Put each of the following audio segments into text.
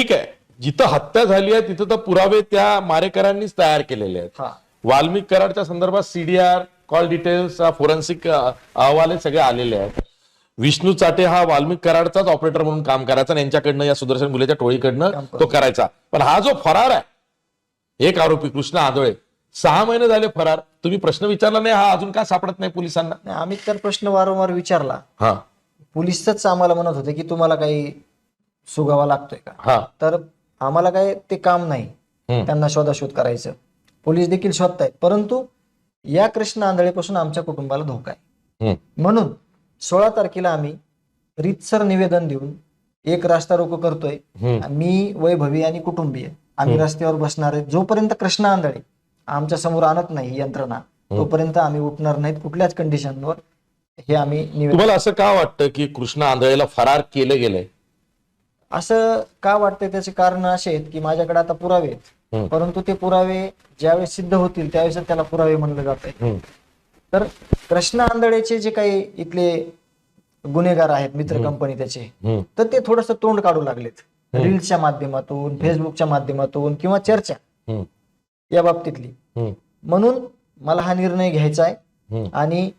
ठीक आहे. जिथं हत्या झाली आहे तिथं तर पुरावे त्या मारेकरांनीच तयार केलेले आहेत. हा. वाल्मिक कराडच्या संदर्भात सीडीआर कॉल डिटेल्स फोरेन्सिक अहवाल सगळे आलेले आहेत. विष्णू चाटे हा वाल्मिक कराडचाच ऑपरेटर म्हणून काम करायचा आणि यांच्याकडनं या सुदर्शन गुलेच्या टोळीकडनं तो करायचा. पण हा जो फरार आहे एक आरोपी कृष्ण आदोळे सहा महिने झाले फरार. तुम्ही प्रश्न विचारला नाही हा अजून का सापडत नाही पोलिसांना? नाही, आम्ही तर प्रश्न वारंवार विचारला. हा. पोलिसच आम्हाला म्हणत होते की तुम्हाला काही सुगावा लागतोय का? तर आम्हाला काय ते काम नाही. त्यांना शोधाशोध करायचं. पोलीस देखील शोधतायत. परंतु या कृष्ण आंधळेपासून आमच्या कुटुंबाला धोका आहे. म्हणून सोळा तारखेला आम्ही रीतसर निवेदन देऊन एक रास्ता रोको करतोय. मी वैभवी आणि कुटुंबीय. आम्ही रस्त्यावर बसणार आहे. जोपर्यंत कृष्ण आंधळे आमच्यासमोर आणत नाही यंत्रणा तोपर्यंत आम्ही उठणार नाहीत कुठल्याच कंडिशनवर हे आम्ही निवेदन तुम्हाला असं का वाटतं की कृष्ण आंधळेला फरार केलं गेलंय? असं का वाटतंय त्याचे कारण असे आहेत की माझ्याकडे आता पुरावे. आहेत परंतु ते पुरावे ज्यावेळेस सिद्ध होतील त्यावेळेस त्याला पुरावे म्हणलं जात आहे. तर कृष्ण आंधळेचे जे काही इथले गुन्हेगार आहेत मित्र कंपनी त्याचे. तर ते थोडस तोंड काढू लागलेत रील्सच्या माध्यमातून फेसबुकच्या माध्यमातून किंवा चर्चा. या बाबतीतली. म्हणून मला हा निर्णय घ्यायचा आहे. आणि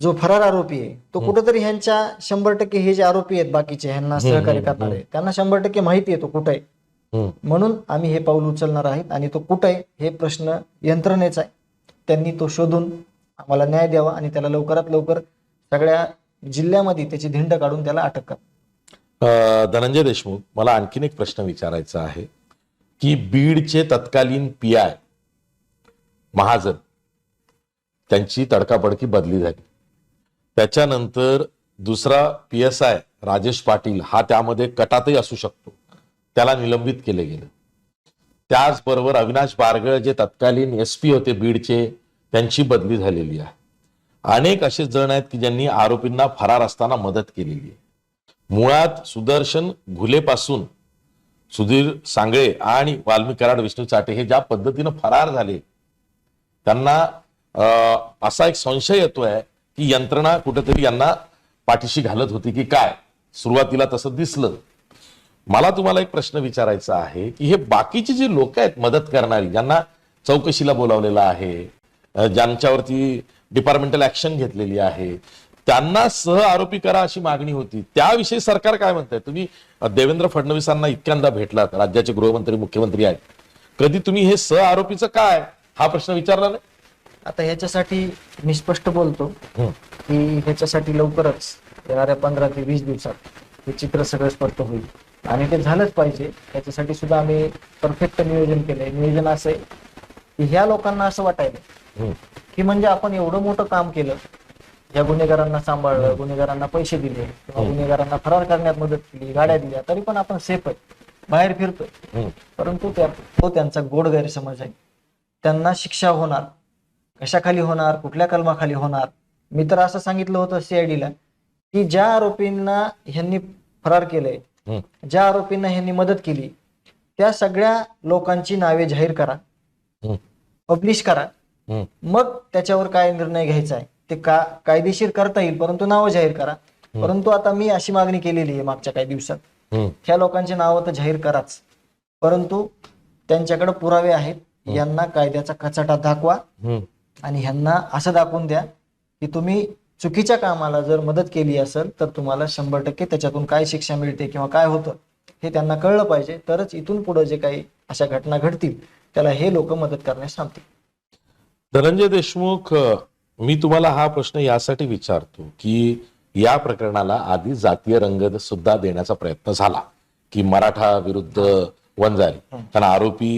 जो फरार आरोपी आहे तो कुठेतरी ह्यांच्या शंभर टक्के हे जे आरोपी आहेत बाकीचे ह्यांना सहकार्य करणारे त्यांना शंभर टक्के माहिती आहे तो कुठे आहे. म्हणून आम्ही हे पाऊल उचलणार आहेत आणि तो कुठे आहे हे प्रश्न यंत्रणेचा आहे. त्यांनी तो शोधून आम्हाला न्याय द्यावा आणि त्याला लवकरात लवकर सगळ्या जिल्ह्यामध्ये त्याची धिंड काढून त्याला अटक करा. धनंजय देशमुख मला आणखीन एक प्रश्न विचारायचा आहे की बीडचे तत्कालीन पी आय महाजन त्यांची तडकाफडकी बदली झाली. त्याच्यानंतर दुसरा P S I Rajesh Patil हा त्यामध्ये कटातही असू शकतो. त्याला निलंबित केले गेले. त्याचबरोबर अविनाश बारगळ जे तत्कालीन एस पी होते बीडचे त्यांची बदली झालेली आहे. अनेक असे जण आहेत की ज्यांनी आरोपींना फरार असताना मदत केलेली आहे. मुळात सुदर्शन घुलेपासून सुधीर सांगळे आणि वाल्मी कराड विष्णू चाटे हे ज्या पद्धतीनं फरार झाले त्यांना असा एक संशय येतोय की यंत्रणा कुठेतरी यांना पाठीशी घालत होती की काय? सुरुवातीला तसं दिसलं. मला तुम्हाला एक प्रश्न विचारायचा आहे की हे बाकीचे जे लोक आहेत मदत करणारी ज्यांना चौकशीला बोलावलेलं आहे ज्यांच्यावरती डिपार्टमेंटल ऍक्शन घेतलेली आहे त्यांना सह आरोपी करा अशी मागणी होती. त्याविषयी सरकार काय म्हणतंय? तुम्ही देवेंद्र फडणवीसांना इतक्यांदा भेटलात राज्याचे गृहमंत्री मुख्यमंत्री आहेत. कधी तुम्ही हे सह आरोपीचं काय? हा प्रश्न विचारला नाही? आता ह्याच्यासाठी मी स्पष्ट बोलतो. की ह्याच्यासाठी लवकरच येणाऱ्या पंधरा ते वीस दिवसात हे चित्र सगळं स्पष्ट होईल. आणि ते झालंच पाहिजे. त्याच्यासाठी सुद्धा आम्ही परफेक्ट नियोजन केलंय. नियोजन असं आहे की ह्या लोकांना असं वाटायला. की म्हणजे आपण एवढं मोठं काम केलं या गुन्हेगारांना सांभाळलं गुन्हेगारांना पैसे दिले किंवा गुन्हेगारांना फरार करण्यात मदत केली गाड्या दिल्या तरी पण आपण सेफ आहे. बाहेर फिरतोय. परंतु त्या तो त्यांचा गोड गैरसमज आहे. त्यांना शिक्षा होणार. कशाखाली होणार कुठल्या कलमाखाली होणार? मी तर असं सांगितलं होतं सीआयडीला की ज्या आरोपींना ह्यांनी फरार केलंय. ज्या आरोपींना ह्यांनी मदत केली त्या सगळ्या लोकांची नावे जाहीर करा. पब्लिश करा. मग त्याच्यावर काय निर्णय घ्यायचा आहे? ते का कायदेशीर करता येईल परंतु नावं जाहीर करा. परंतु आता मी अशी मागणी केलेली आहे मागच्या काही दिवसात. ह्या लोकांची नावं तर जाहीर कराच. परंतु त्यांच्याकडे पुरावे आहेत. यांना कायद्याचा कचाटा दाखवा. आणि ह्यांना असं दाखवून द्या की तुम्ही चुकीच्या कामाला जर मदत केली असेल तर तुम्हाला शंभर टक्के त्याच्यातून काय शिक्षा मिळते किंवा काय होतं हे त्यांना कळलं पाहिजे. तरच इथून पुढे जे काही अशा घटना घडतील त्याला हे लोक मदत करण्यास थांबतील धनंजय देशमुख मी तुम्हाला हा प्रश्न यासाठी विचारतो की या प्रकरणाला आधी जातीय रंग सुद्धा देण्याचा प्रयत्न झाला की मराठा विरुद्ध वंजारी. कारण आरोपी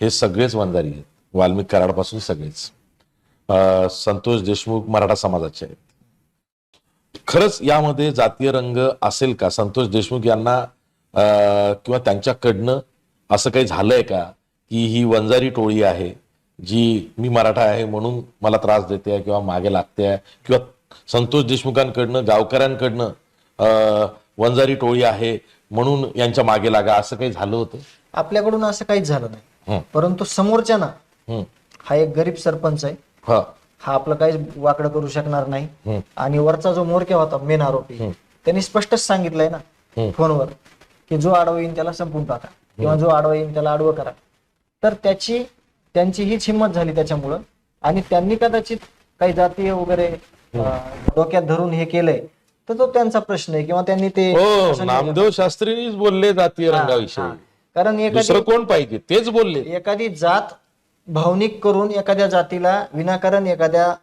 हे सगळेच वंजारी आहेत. वाल्मिक कराडपासून सगळेच. संतोष देशमुख मराठा समाजाचे आहेत. खरंच यामध्ये जातीय रंग असेल का? संतोष देशमुख यांना किंवा त्यांच्याकडनं असं काही झालंय का की ही वंजारी टोळी आहे जी मी मराठा आहे म्हणून मला त्रास देते किंवा मागे लागते आहे? किंवा संतोष देशमुखांकडनं गावकऱ्यांकडनं वंजारी टोळी आहे म्हणून यांच्या मागे लागा असं काही झालं होतं? आपल्याकडून असं काहीच झालं नाही. परंतु समोरच्या ना हा एक गरीब सरपंच आहे. हा, हा आपलं काहीच वाकडं करू शकणार नाही. आणि वरचा जो मोरक्या होता मेन आरोपी. त्यांनी स्पष्टच सांगितलंय ना. फोनवर की जो आडवा येईन त्याला संपून टाका. किंवा जो आडवा येईन त्याला आडवं करा. तर त्याची त्यांची हीच हिंमत झाली त्याच्यामुळं. आणि त्यांनी कदाचित काही जातीय वगैरे डोक्यात धरून हे केलंय. तर तो त्यांचा प्रश्न आहे किंवा त्यांनी ते हो नामदेव शास्त्रीनीच बोलले जातीय रंगाविषयी. कारण एखादी कोण पाहिजे? तेच बोलले. एखादी जात भावनिक करून एखाद्या जातीला विनाकारण एखाद्या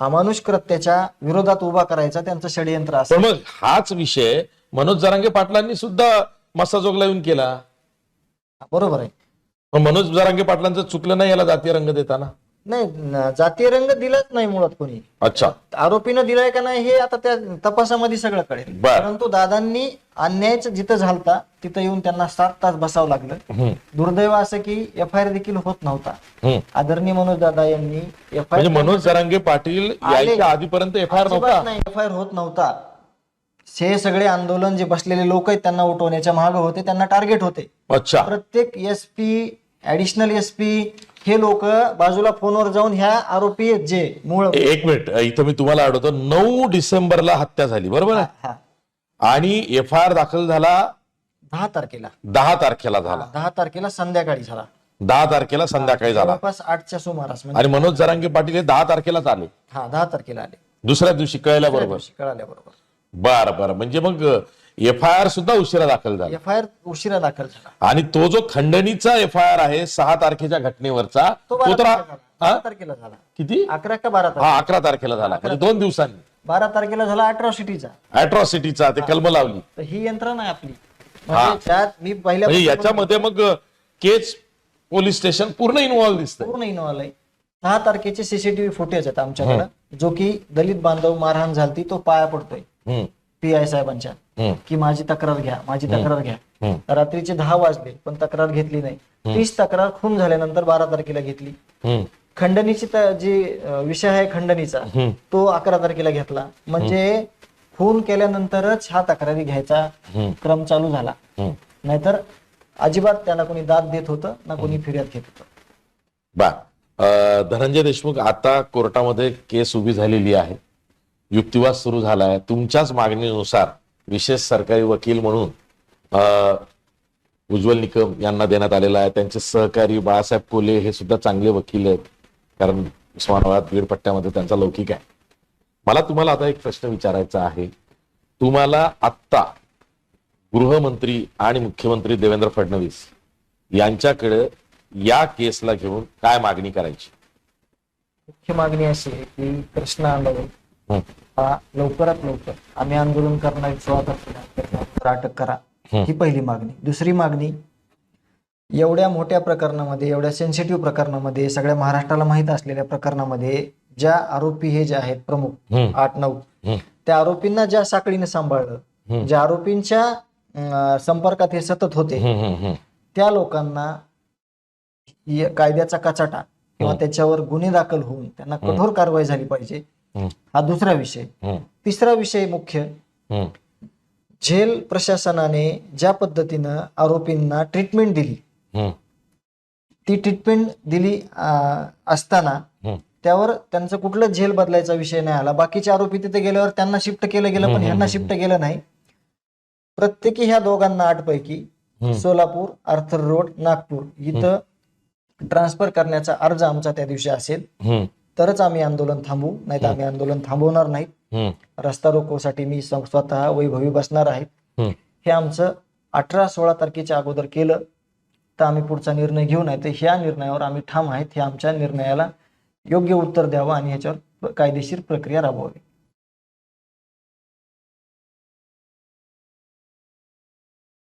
अमानुष कृत्याच्या विरोधात उभा करायचा त्यांचं षडयंत्र असं पण मग हाच विषय मनोज जरांगे पाटलांनी सुद्धा मसाजोगला येऊन केला. बरोबर आहे. मग मनोज जरांगे पाटलांचं चुकलं नाही याला जातीय रंग देताना? नाही जातीय रंग दिलाच नाही मुळात कोणी. अच्छा. आरोपीनं दिलाय का नाही हे आता त्या तपासामध्ये सगळं कळेल बर. परंतु दादांनी अन्यायच जिथं झालता तिथं येऊन त्यांना सात तास बसावं लागलं. दुर्दैव असं की एफ आय आर देखील होत नव्हता. हम्म. आदरणीय मनोज दादा यांनी एफ आय म्हणजे मनोज जरांगे पाटील यायच्या आधीपर्यंत एफ आय आर नव्हता? नाही एफ आय आर होत नव्हता. हे सगळे आंदोलन जे बसलेले लोक आहेत त्यांना उठवण्याच्या मागे होते त्यांना टार्गेट होते. अच्छा. प्रत्येक S P additional S P हे लोक बाजूला फोनवर जाऊन ह्या आरोपी आहेत जे मूळ एक मिनिट. इथं मी तुम्हाला आठवतो नऊ डिसेंबरला हत्या झाली. बरोबर आहे? हा, आणि एफ आय आर दाखल झाला दहा तारखेला. दहा तारखेला झाला. दहा तारखेला संध्याकाळी झाला. दहा तारखेला संध्याकाळी झाला. जवळपास आठच्या सुमारास म्हणजे आणि मनोज जरांगे पाटील हे दहा तारखेलाच आले. हा दहा तारखेला आले. दुसऱ्या दिवशी कळल्या बरोबर. कळाल्या बरोबर. बरं बरं. म्हणजे मग एफ आय आर सुद्धा उशिरा दाखल झाला. एफ आय आर उशिरा दाखल झाला. आणि तो जो खंडणीचा एफ आय आर आहे सहा तारखेच्या घटनेवरचा तो बारा तर तारखेला झाला. हा? बारा तारखेला झाला. किती? अकरा का बारा तारखेला? हा अकरा तारखेला झाला. म्हणजे दोन दिवसांनी. बारा तारखेला झाला अट्रॉसिटीचा अॅट्रॉसिटीचा ते कलम लावली. तर ही यंत्रणा आहे आपली. म्हणजे त्यात मी पहिल्या म्हणजे याच्यामध्ये मग केच पोलीस स्टेशन पूर्ण इन्व्हॉल्व दिसतंय. पूर्ण इन्व्हॉल्व आहे. दहा तारखेचे सीसीटीव्ही फुटेज आहेत आमच्याकडे. जो की दलित बांधव मारहाण झालती तो पाया पडतोय. पी आय साहेबांच्या की माझी तक्रार घ्या माझी तक्रार घ्या. रात्रीचे दहा वाजले पण तक्रार घेतली नाही. तीच तक्रार खून झाल्यानंतर बारा तारखेला घेतली. खंडणीची जी विषय आहे खंडणीचा. तो अकरा तारखेला घेतला. म्हणजे खून केल्यानंतरच हा तक्रारी घ्यायचा. क्रम चालू झाला. नाहीतर अजिबात त्याला कोणी दाद देत होतं ना कोणी फिर्याद घेत होतं. बा धनंजय देशमुख आता कोर्टामध्ये केस उभी झालेली आहे. युक्तिवाद सुरू झाला आहे तुमच्याच मागणीनुसार विशेष सरकारी वकील म्हणून उज्ज्वल निकम यांना देण्यात आलेला आहे. त्यांचे सहकारी बाळासाहेब कोले हे सुद्धा चांगले वकील आहेत. कारण उस्मानाबाद बीडपट्ट्यामध्ये त्यांचा लौकिक आहे. मला तुम्हाला आता एक प्रश्न विचारायचा आहे. तुम्हाला आत्ता गृहमंत्री आणि मुख्यमंत्री देवेंद्र फडणवीस यांच्याकडे या केसला घेऊन काय मागणी करायची? मुख्य मागणी अशी आहे की कृष्णा आंदोलन लवकरात लवकर आम्ही आंदोलन करणारी तारखेला अटक करा हं. पहिली मागणी दुसरी मागणी एवढ्या मोठ्या प्रकरणामध्ये एवढ्या सेन्सिटिव्ह प्रकरणामध्ये सगळ्या महाराष्ट्राला माहीत असलेल्या प्रकरणामध्ये ज्या आरोपी हे जे आहेत प्रमुख आठ नऊ त्या आरोपींना ज्या साखळीने सांभाळलं. ज्या आरोपींच्या संपर्कात हे सतत होते. त्या लोकांना कायद्याचा कचाटा किंवा. त्याच्यावर गुन्हे दाखल होऊन त्यांना कठोर कारवाई झाली पाहिजे हं, दुसरा विषय. तिसरा विषय मुख्य. झेल प्रशासनाने ज्या पद्धतीनं आरोपींना ट्रीटमेंट दिली ती ट्रीटमेंट दिली असताना. त्यावर त्यांचं कुठलं झेल बदलायचा विषय नाही आला. बाकीचे आरोपी तिथे गेल्यावर त्यांना शिफ्ट केलं गेलं पण हं, शिफ्ट केलं नाही. प्रत्येकी ह्या दोघांना आठ पैकी. सोलापूर आर्थर रोड नागपूर इथं ट्रान्सफर करण्याचा अर्ज आमचा त्या दिवशी असेल. तरच आम्ही आंदोलन थांबवू नाही तर आम्ही आंदोलन थांबवणार नाहीत रस्ता रोकोसाठी मी स्व- स्वतः वैभवी बसणार आहे. हं. हे आमचं अठरा सोळा तारखेच्या अगोदर केलं तर आम्ही पुढचा निर्णय घेऊ नाही तर ह्या निर्णयावर आम्ही ठाम आहेत हे आमच्या निर्णयाला योग्य उत्तर द्यावं आणि ह्याच्यावर कायदेशीर प्रक्रिया राबवावी.